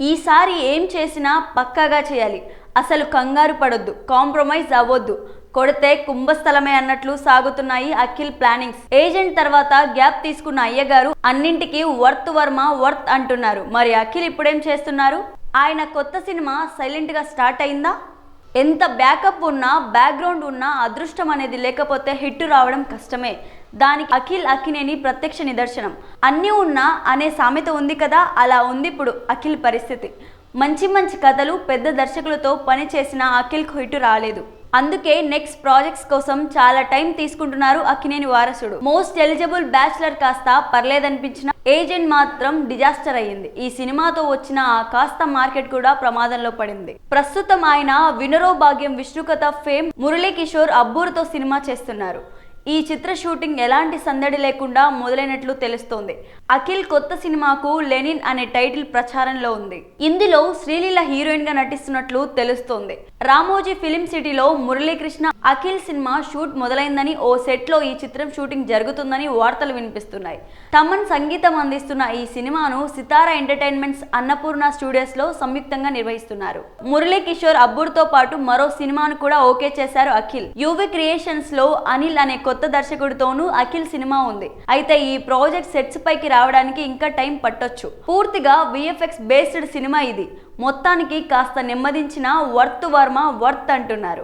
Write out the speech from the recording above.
ఈసారి ఏం చేసినా పక్కాగా చేయాలి. అసలు కంగారు పడొద్దు కాంప్రమైజ్ అవ్వద్దు. కొడితే కుంభస్థలమే అన్నట్లు సాగుతున్నాయి అఖిల్ ప్లానింగ్స్. ఏజెంట్ తర్వాత గ్యాప్ తీసుకున్న అయ్యగారు అన్నింటికి వర్త్ వర్మ వర్త్ అంటున్నారు. మరి అఖిల్ ఇప్పుడేం చేస్తున్నారు? ఆయన కొత్త సినిమా సైలెంట్గా స్టార్ట్ అయిందా? ఎంత బ్యాకప్ ఉన్నా బ్యాక్గ్రౌండ్ ఉన్నా అదృష్టం అనేది లేకపోతే హిట్ రావడం కష్టమే. దానికి అఖిల్ అఖినేని ప్రత్యక్ష నిదర్శనం. అన్నీ ఉన్నా అనే సామెత ఉంది కదా అలా ఉంది ఇప్పుడు అఖిల్ పరిస్థితి. మంచి మంచి కథలు పెద్ద దర్శకులతో పని చేసిన అఖిల్కు హిట్ రాలేదు. అందుకే నెక్స్ట్ ప్రాజెక్ట్స్ కోసం చాలా టైం తీసుకుంటున్నారు అక్కినేని వారసుడు. మోస్ట్ ఎలిజిబుల్ బ్యాచులర్ కాస్త పర్లేదనిపించిన ఏజెంట్ మాత్రం డిజాస్టర్ అయ్యింది. ఈ సినిమాతో వచ్చిన ఆ కాస్త మార్కెట్ కూడా ప్రమాదంలో పడింది. ప్రస్తుతం ఆయన వినరో భాగ్యం విష్ణుకథ ఫేమ్ మురళీ కిషోర్ అబ్బూరుతో సినిమా చేస్తున్నారు. ఈ చిత్ర షూటింగ్ ఎలాంటి సందడి లేకుండా మొదలైనట్లు తెలుస్తోంది. అఖిల్ కొత్త సినిమాకు లెనిన్ అనే టైటిల్ ప్రచారంలో ఉంది. ఇందులో శ్రీలీల హీరోయిన్గా నటిస్తున్నట్లు తెలుస్తోంది. రామోజీ ఫిలిం సిటీలో మురళీకృష్ణ అఖిల్ సినిమా షూట్ మొదలైందని ఓ సెట్లో ఈ చిత్రం షూటింగ్ జరుగుతుందని వార్తలు వినిపిస్తున్నాయి. తమన్ సంగీతం అందిస్తున్న ఈ సినిమాను సితారా ఎంటర్టైన్మెంట్స్ అన్నపూర్ణ స్టూడియోస్లో సంయుక్తంగా నిర్వహిస్తున్నారు. మురళీ కిషోర్ అబ్బుర్తో పాటు మరో సినిమాను కూడా ఓకే చేశారు అఖిల్. యువి క్రియేషన్స్లో అనిల్ అనే కొత్త దర్శకుడితోనూ అఖిల్ సినిమా ఉంది. అయితే ఈ ప్రాజెక్ట్ సెట్స్ పైకి రావడానికి ఇంకా టైం పట్టొచ్చు. పూర్తిగా విఎఫ్ఎక్స్ బేస్డ్ సినిమా ఇది. మొత్తానికి కాస్త నెమ్మదించిన వర్త్ వర్మ వర్త్ అంటున్నారు.